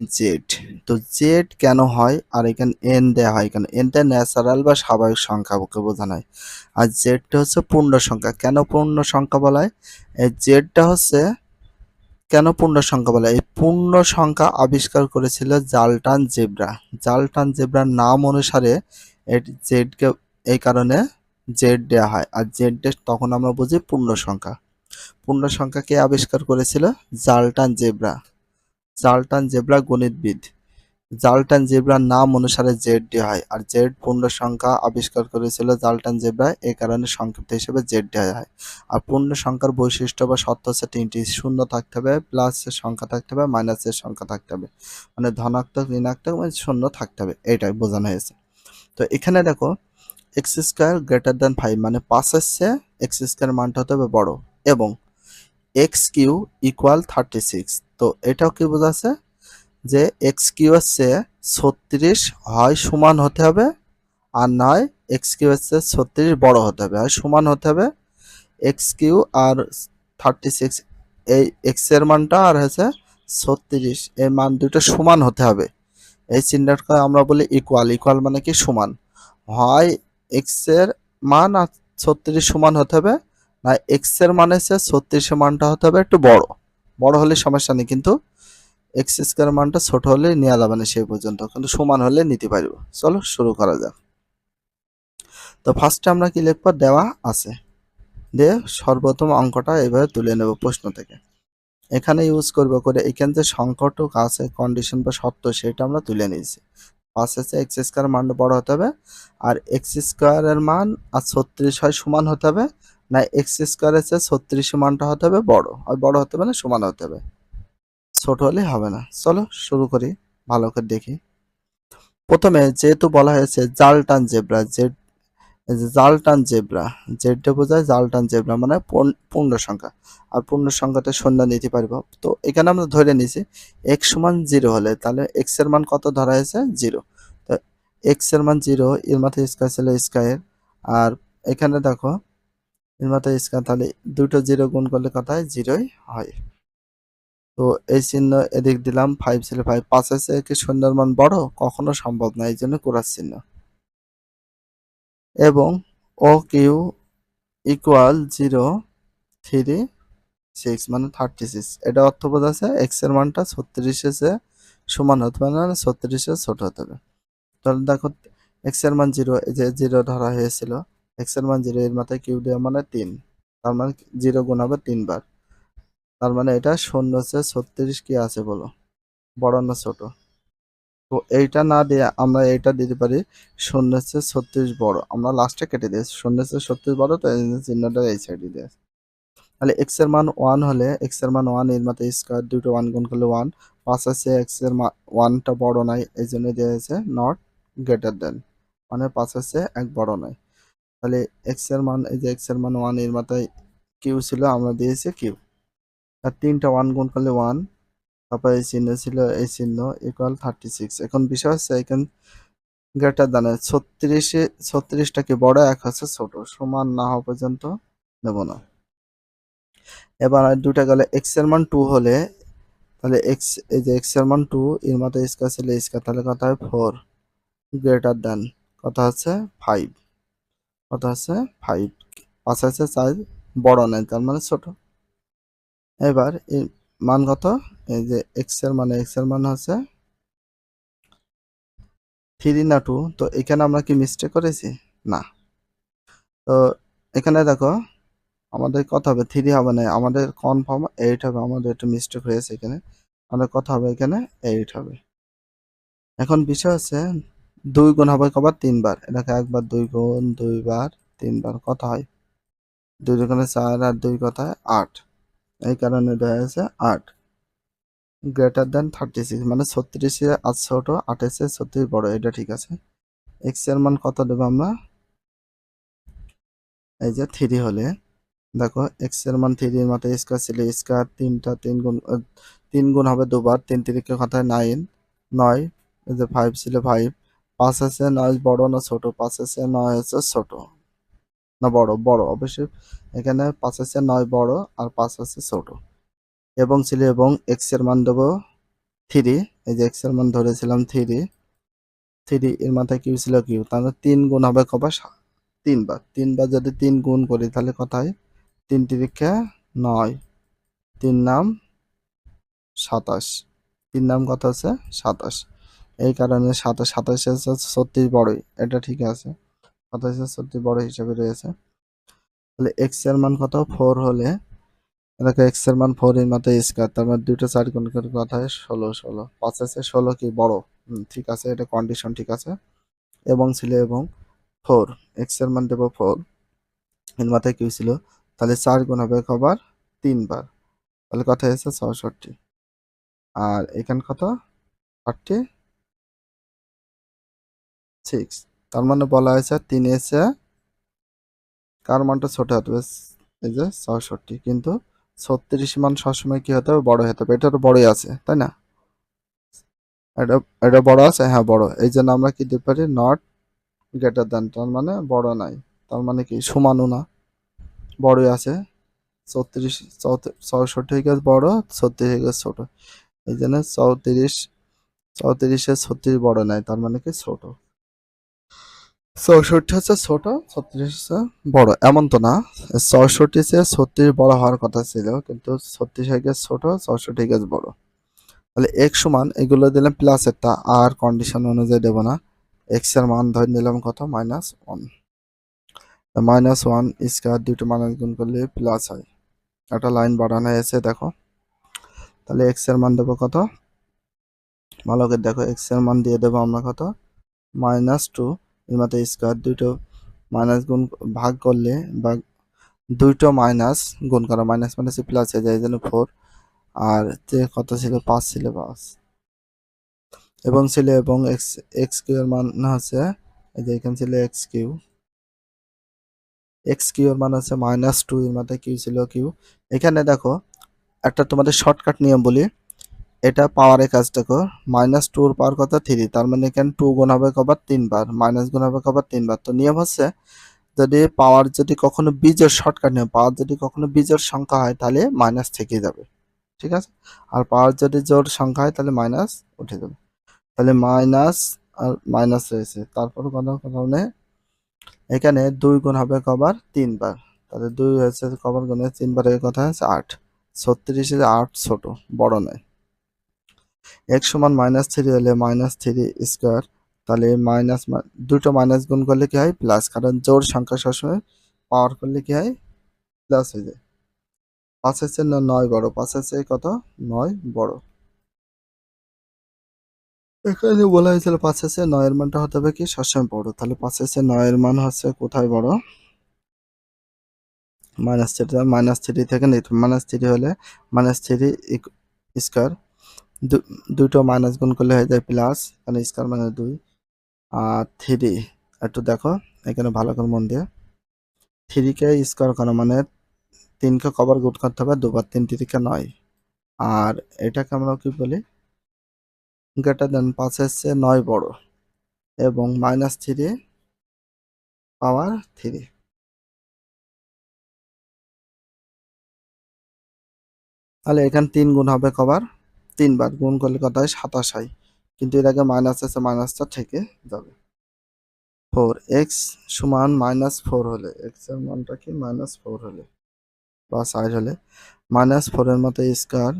Z তো Z কেন হয়? আর এখানে এন দেওয়া হয়। কেন এনটা ন্যাচারাল বা স্বাভাবিক সংখ্যাকে বোঝানো হয়। আর জেডটা হচ্ছে পূর্ণ সংখ্যা। কেন পূর্ণ সংখ্যা বলা হয়? এই জেডটা হচ্ছে কেন পূর্ণ সংখ্যা বলা এই পূর্ণ সংখ্যা আবিষ্কার করেছিল জালটান জেব্রা। জালটান জেব্রার নাম অনুসারে জেডকে এই কারণে জেড দেওয়া হয়। আর জেড তখন আমরা বুঝি পূর্ণ সংখ্যা। পূর্ণ সংখ্যা কে আবিষ্কার করেছিল? জালটান জেব্রা। জালটান জেব্রা গণিতবিদ। জালটান জেব্রার নাম অনুসারে জেড ডি হয়, আর জেড পূর্ণ সংখ্যা আবিষ্কার করেছিল জালটান জেব্রা এই কারণে সংক্ষিপ্ত হিসেবে জেড ডি হয়। আর পূর্ণ সংখ্যার বৈশিষ্ট্য বা সত্য হচ্ছে তিনটি, শূন্য থাকতে হবে প্লাসের সংখ্যা থাকতে হবে মাইনাসের সংখ্যা থাকতে হবে। মানে ধনাত্মক, ঋণাত্মক মানে শূন্য থাকতে হবে এটাই বোঝানো হয়েছে। তো এখানে দেখো, x square greater than five মানে পাঁচের চেয়ে এক্স স্কোয়ার মানটা হতে হবে বড়, এবং x Q equal thirty six তো এটাও কি বোঝাচ্ছে? যে এক্স কিউ হচ্ছে ছত্রিশ হয় সমান হতে হবে, আর নয় এক্স কিউ হচ্ছে ছত্রিশ বড় হতে হবে, হয় সমান হতে হবে এক্স কিউ আর থার্টি সিক্স এই এক্সের মানটা আর হচ্ছে ছত্রিশ, এই মান দুটো সমান হতে হবে। এই চিহ্নটাকে আমরা বলি ইকুয়াল ইকুয়াল মানে কি সমান? হয় এক্সের মান আর ছত্রিশ সমান হতে হবে না এক্সের মান হচ্ছে ছত্রিশের মানটা হতে হবে একটু বড়। বড় হলে সমস্যা নেই, কিন্তু এক্স স্কোয়ার মানটা ছোট হলে নেওয়া যাবে না সেই পর্যন্ত, কিন্তু সমান হলে নিতে পারব। চলো শুরু করা যাক। তো ফার্স্টে আমরা কি লিখব? দেওয়া আছে। দিয়ে সর্বপ্রথম অঙ্কটা এভাবে তুলে নেব প্রশ্ন থেকে। এখানে ইউজ করব করে, এখানে যে সংকটক আছে কন্ডিশন বা সত্য, সেটা আমরা তুলে নিয়েছি। পাঁচ আছে এক্স স্কোয়ার মানটা বড় হতে হবে, আর এক্স স্কোয়ারের মান আর ছত্রিশ হয় সমান হতে হবে না এক্স স্কোয়ারের চেয়ে ছত্রিশ মানটা হতে হবে বড়। আর বড় হতে হবে না, সমান হতে হবে। ছোট হলে হবে না। চলো, শুরু করি। ভালো করে দেখি। প্রথমে যেহেতু বলা হয়েছে জালটান জেব্রা জেড জালটান জেব্রা জেডটা বোঝায় জালটান জেব্রা মানে পূর্ণ- সংখ্যা। আর পূর্ণ সংখ্যাটা শূন্য নিতে পারব। তো এখানে আমরা ধরে নিছি এক্স সমান জিরো হলে তাহলে এক্সের মান কত ধরা হয়েছে? জিরো। তো এক্সের মান জিরো, এর মাথায় স্কোয়ার ছিল স্কোয়ার আর এখানে দেখো এর মাথায় তাহলে দুটো জিরো গুণ করলে কত হয় জিরোই হয়। তো এই চিহ্ন এদিক দিলাম ফাইভ ছিল ফাইভ পাঁচ আছে কি শূন্যের মান বড়? কখনো সম্ভব না, এই জন্য কোরাস চিহ্ন। এবং ও Q equal zero three six মানে থার্টি সিক্স এটা অর্থ বোঝাচ্ছে এক্সের মানটা ছত্রিশে সমান হতে পারে না ছত্রিশে ছোট হতে হবে। তাহলে দেখো এক্সের মান জিরো যে জিরো ধরা হয়েছিল। এক্সের মান জিরো, এর মাথায় কিউ দেওয়া মানে তিন। তার মানে জিরো গুণ হবে তিনবার। তার মানে এটা শূন্য হচ্ছে ছত্রিশ কি আছে বলো? বড় না ছোট? তো এইটা না দিয়ে আমরা এইটা দিতে পারি শূন্য হচ্ছে ছত্রিশ বড়। আমরা লাস্টে কেটে দিয়েছি। শূন্য হচ্ছে ছত্রিশ বড় তো এই জন্য চিহ্নটা এই সাইডে দিয়েছি। তাহলে এক্সের মান ওয়ান হলে এক্সের মান ওয়ানের মাথায় স্কোয়ার দুটো ওয়ান গুণ করলে ওয়ান পাঁচ আছে এক্সের ওয়ানটা বড় নাই, এই জন্য দেওয়া হয়েছে নট গ্রেটার দেন মানে পাঁচ আছে এক বড় নাই। তাহলে এক্সের মান, এই যে এক্সের মান ওয়ানের মাথায় কিউ ছিল, আমরা দিয়েছি কিউ আর তিনটা ওয়ান গুণ করলে ওয়ান তারপর এই চিহ্ন ছিল, এই চিহ্ন ইকুয়াল থার্টি সিক্স এখন বিষয় হচ্ছে, এখানে গ্রেটার দানে ছত্রিশে ছত্রিশটাকে বড়? এক হচ্ছে ছোট। সমান না হওয়া পর্যন্ত নেব না। এবার দুটা গেলে এক্সের মান টু হলে, তাহলে এক্স এই যে এক্সের মান টু এর মাথায় স্কোয়ার ছিল স্কোয়ার তাহলে কত হয়? ফোর গ্রেটার দেন কত হচ্ছে? ফাইভ কত হচ্ছে ফাইভ পাঁচ আছে চার, বড় নেই, তার মানে ছোট। এবার এর মান কত? এই যে এক্সের মানে এক্সের মান হচ্ছে থ্রি না টু তো এখানে আমরা কি মিস্টেক করেছি? না। তো এখানে দেখো, আমাদের কত হবে? থ্রি হবে না, আমাদের কনফার্ম এইট হবে, আমাদের একটু মিস্টেক হয়েছে এখানে। আমাদের কত হবে? এখানে এইট হবে। এখন বিষয় হচ্ছে দুই গুণ হবে কবার তিনবার। এটাকে একবার দুই গুণ দুইবার তিনবার কত হয়? দুই দোকানে চার আর দুই কথায় আট। এই কারণে দেওয়া হয়েছে আট। গ্রেটার দেন থার্টি সিক্স মানে ছত্রিশে আট ছোট আঠাশে ছত্রিশ বড়, এটা ঠিক আছে। এক্সের মান কত দেবো আমরা? এই যে থ্রি হলে। দেখো এক্সের মান থ্রি এর মাথায় স্কোয়ার ছিল স্কোয়ার তিনটা তিন গুণ তিন গুণ হবে দুবার, তিন তিরিকে কথায় নাইন নয়, এই যে ফাইভ ছিল ফাইভ পাঁচ আছে, নয় বড়, না ছোট, পাঁচ আছে, নয় হচ্ছে ছোট। না বড় বড়, অবশ্যই। এখানে পাঁচ আছে, নয় বড়, আর পাঁচ আছে ছোট। এবং ছিল এবং এক্সের মান দেবো থ্রি এই যে এক্সের মান ধরেছিলাম থ্রি থ্রি এর মাথায় কিউ ছিল কিউ তাহলে তিন গুণ হবে কবার সা- তিনবার। তিনবার যদি তিন গুণ করি, তাহলে কথায়? তিন তিরিক্ষা নয়। তিন নাম সাতাশ। তিন নাম কত আছে? সাতাশ। এই কারণে সাতাশ সাতাশ ছত্রিশ বড়ই, এটা ঠিক আছে। সাতাশ ছত্রিশ বড় হিসাবে রয়েছে। তাহলে এক্সের মান কত? ফোর হলে, দেখো এক্সের মান ফোর এর মাথায় স্কোয়ার তার মানে দুটো চার গুণ করে কথায় ষোলো ষোলো। পাঁচ আছে ষোলো কি বড়? ঠিক আছে, এটা কন্ডিশন ঠিক আছে। এবং ছিল এবং ফোর এক্সের মান দেবো ফোর এর মাথায় কি ছিল তাহলে চার গুণ হবে কবার? তিনবার। তাহলে কথা হয়েছে? ছষট্টি আর এখানে কত? থার্টি সিক্স তার মানে বলা হয়েছে তিন এসে কার মানটা ছোট হতে হবে? এই যে ছষট্টি কিন্তু ছত্রিশ মান সবসময় কি হতে হবে? বড় হতে হবে। এটা তো বড়ই আছে, তাই না? এটা এটা বড় আছে? হ্যাঁ বড়। এই জন্য আমরা কি দিতে পারি? নট গ্রেটার দেন তার মানে বড় নাই। তার মানে কি? সমানও না। বড়ই আছে। চৌত্রিশ চৌষট্টি থেকে বড়, ছত্রিশ থেকে ছোট। এই জন্য চৌত্রিশ, চৌত্রিশে ছত্রিশ বড় নাই। তার মানে কি? ছোট। চৌষট্টি হচ্ছে ছোট, ছত্রিশ হচ্ছে বড়। এমন তো না। চৌষট্টি চেয়ে ছত্রিশ বড় হওয়ার কথা ছিল, কিন্তু ছত্রিশ থেকে ছোট চৌষট্টি থেকে বড়। তাহলে এক সমান, এগুলো দিলাম প্লাস একটা আর কন্ডিশন অনুযায়ী দেবো না। এক্সের মান ধরে নিলাম কত? Minus one minus one square দুটো মাইনাস গুণ করলে প্লাস হয়। একটা লাইন বাড়ানো হয়েছে, দেখো। তাহলে এক্সের মান দেবো কত? ভালো করে দেখো এক্সের মান দিয়ে দেবো আমরা কত? মাইনাস টু এর মাথায় স্কোয়ার দুটো মাইনাস গুণ ভাগ করলে বা দুইটো মাইনাস গুণ করা মাইনাস মাইনাস প্লাস হয়ে যায় জন্য ফোর আর কত ছিল পাঁচ ছিল পাঁচ। এবং ছিল এবং এক্স এক্স কিউ এর মান হচ্ছে এই যে এখানে ছিল এক্স কিউ এক্স কিউ এর মান হচ্ছে মাইনাস টু এর মাথায় কিউ ছিল কিউ এখানে দেখো একটা তোমাদের শর্টকাট নিয়ম বলি। এটা পাওয়ারের কাজটা কর। মাইনাস টুর পাওয়ার কথা থ্রি তার মানে এখানে টু গুণ হবে কবার তিনবার। মাইনাস গুণ হবে কবার তিনবার। তো নিয়ম হচ্ছে, যদি পাওয়ার যদি কখনো বীজের শর্টকাট নিয়ম পাওয়ার যদি কখনো বীজের সংখ্যা হয়, তাহলে মাইনাস থেকে যাবে। ঠিক আছে? আর পাওয়ার যদি জোর সংখ্যা হয়, তাহলে মাইনাস উঠে যাবে। তাহলে মাইনাস আর মাইনাস রয়েছে। তারপর কোনো কারণে এখানে দুই গুণ হবে কবার তিনবার। তাহলে দুই হয়েছে কবার গুণে তিনবারের কথা হচ্ছে আট। ছত্রিশে আট ছোট, বড় নয়। এক সমান মাইনাস থ্রি হলে মাইনাস থ্রি স্কোয়ার তাহলে মাইনাস দুটো মাইনাস গুণ করলে কি হয়? প্লাস কারণ জোর সংখ্যা সবসময় পাওয়ার করলে কি হয়? প্লাস হয়ে যায়। পাঁচ না নয় বড়, পাঁচ হচ্ছে কত? নয় বড়। এখানে বলা হয়েছিল পাঁচ হচ্ছে নয়ের মানটা হতে হবে কি? সবসময় বড়। তাহলে পাঁচ হচ্ছে নয়ের মান হচ্ছে কোথায় বড়? মাইনাস থ্রি মাইনাস থ্রি থেকে নিতে মাইনাস থ্রি হলে মাইনাস থ্রি স্কোয়ার দুটো মাইনাস গুণ করলে হয়ে যায় প্লাস এখানে স্কোয়ার মানে দুই। আর থ্রি একটু দেখো, এখানে ভালো করে মন দিয়ে। থ্রিকে স্কোয়ার করা মানে তিনকে কবার গুণ করতে হবে, দুবার তিন তিরিকে নয়। আর এটাকে আমরা কি বলি? গ্রেটার দেন পাঁচ এসছে নয় বড়। এবং মাইনাস থ্রি পাওয়ার থ্রি তাহলে এখানে তিন গুণ হবে কবার তিনবার গুণ করলে কত হয়? সাতাশ হয়। কিন্তু এর আগে মাইনাস আছে মাইনাসটা থেকে যাবে। ফোর এক্স সমান মাইনাস ফোর হলে এক্সের মানটা কি? মাইনাস ফোর হলে বা সাইড হলে। মাইনাস ফোরের মতো স্কোয়ার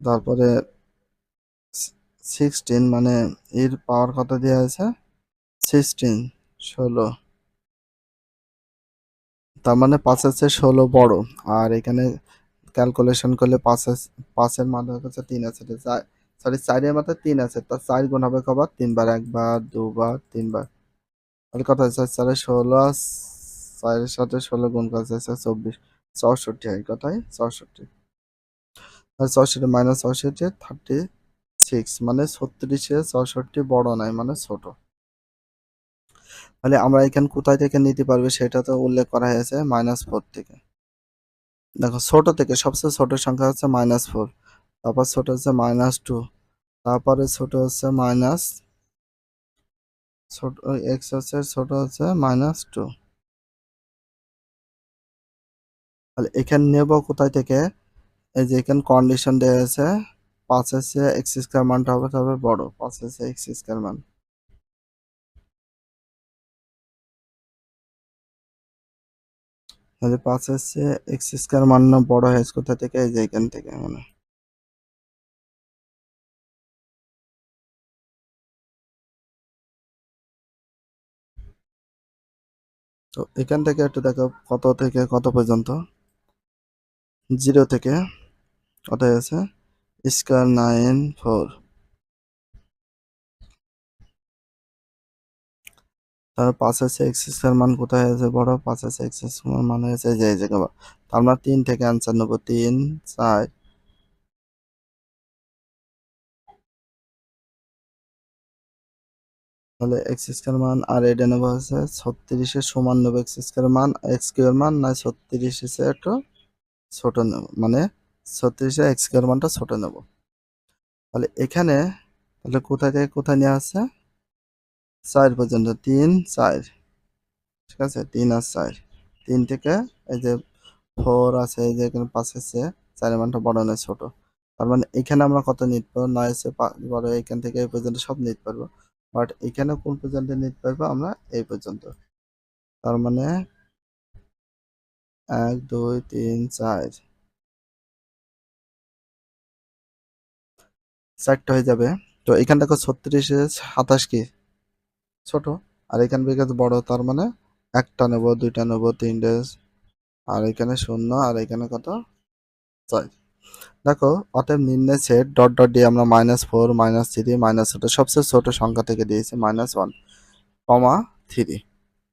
তারপরে সিক্সটিন মানে এর পাওয়ার কত দেওয়া আছে সিক্সটিন ষোলো। তার মানে পাঁচ আছে, ষোলো বড়। আর এখানে ক্যালকুলেশন করলে পাঁচ আছে- পাঁচের মান হচ্ছে তিন আছে। সরি চারের মাথায় তিন আছে তার চার গুণ হবে কবার তিনবার একবার, দুবার, তিনবার। তাহলে কত হচ্ছে চারে ষোলো, চারের সাথে ষোলো গুণ করা যাচ্ছে চব্বিশ। চৌষট্টি হয় কথায় চৌষট্টি। আর চৌষট্টি মাইনাস চৌষট্টি থার্টি সিক্স মানে ছত্রিশে চৌষট্টি বড় নয় মানে ছোট। তাহলে আমরা এখানে কোথায় থেকে নিতে পারবে সেটা তো উল্লেখ করা হয়েছে মাইনাস ফোর থেকে। দেখো ছোট থেকে সবচেয়ে ছোট সংখ্যা হচ্ছে মাইনাস ফোর তারপর ছোট হচ্ছে মাইনাস টু তারপরে ছোট হচ্ছে মাইনাস ছোট এক্স হচ্ছে, ছোট হচ্ছে মাইনাস টু তাহলে এখানে নেব কোথায় থেকে? এই যে এখানে কন্ডিশন দেওয়া আছে, পাঁচ এসে এক্স স্কোয়ার মানটা হবে তবে বড়, পাঁচ এসে এক্স স্কোয়ার মান। তাহলে পাঁচ এসে এক্স স্কোয়ার মান না বড় হয়েছে কোথা থেকে? এই যে এখান থেকে মানে। তো এখান থেকে একটু দেখো, কত থেকে কত পর্যন্ত? জিরো থেকে, কত হয়েছে স্কোয়ার নাইন ফোর তার পাঁচ আছে এক্স স্কোয়ার মান কোথায় আছে? বড় পাঁচ আছে এক্স মান হয়েছে যে জায়গা আমরা তিন থেকে আনসার নেব, তিন, চার। তাহলে এক্স স্কোয়ার মান আর এটা নেব হচ্ছে ছত্রিশের সমান নেব এক্স স্কোয়ার মান এক্স স্কোয়ার মান না ছত্রিশ এসে একটু ছোট নেব মানে ছত্রিশে এক্স স্কোয়ার মানটা ছোট নেব। তাহলে এখানে, তাহলে কোথায় থেকে কোথায় নেওয়া আছে চার পর্যন্ত তিন, চার। ঠিক আছে? তিন আর চার। তিন থেকে এই যে ফোর আছে, এই যে এখানে পাঁচ আছে চারের মানটা বড় নয় ছোট। তার মানে এখানে আমরা কত নিতে পারব নয় আছে বড় এখান থেকে এই পর্যন্ত সব নিতে পারব বাট এখানে কোন পর্যন্ত নিতে পারব আমরা এই পর্যন্ত। তার মানে এক, দুই, তিন, চার। চারটা হয়ে যাবে। তো এখান থেকে ছত্রিশে, সাতাশ কি? ছোট। আর এখান থেকে বড়, তার মানে একটা নেব, দুইটা নেব, তিনটে, আর এখানে শূন্য, আর এখানে কত? চাই দেখো, অতএব নিম্নে সেট ডট ডট দিয়ে আমরা minus four minus three minus ছোটো সবচেয়ে ছোট সংখ্যা থেকে দিয়েছি মাইনাস ওয়ান কমা থ্রি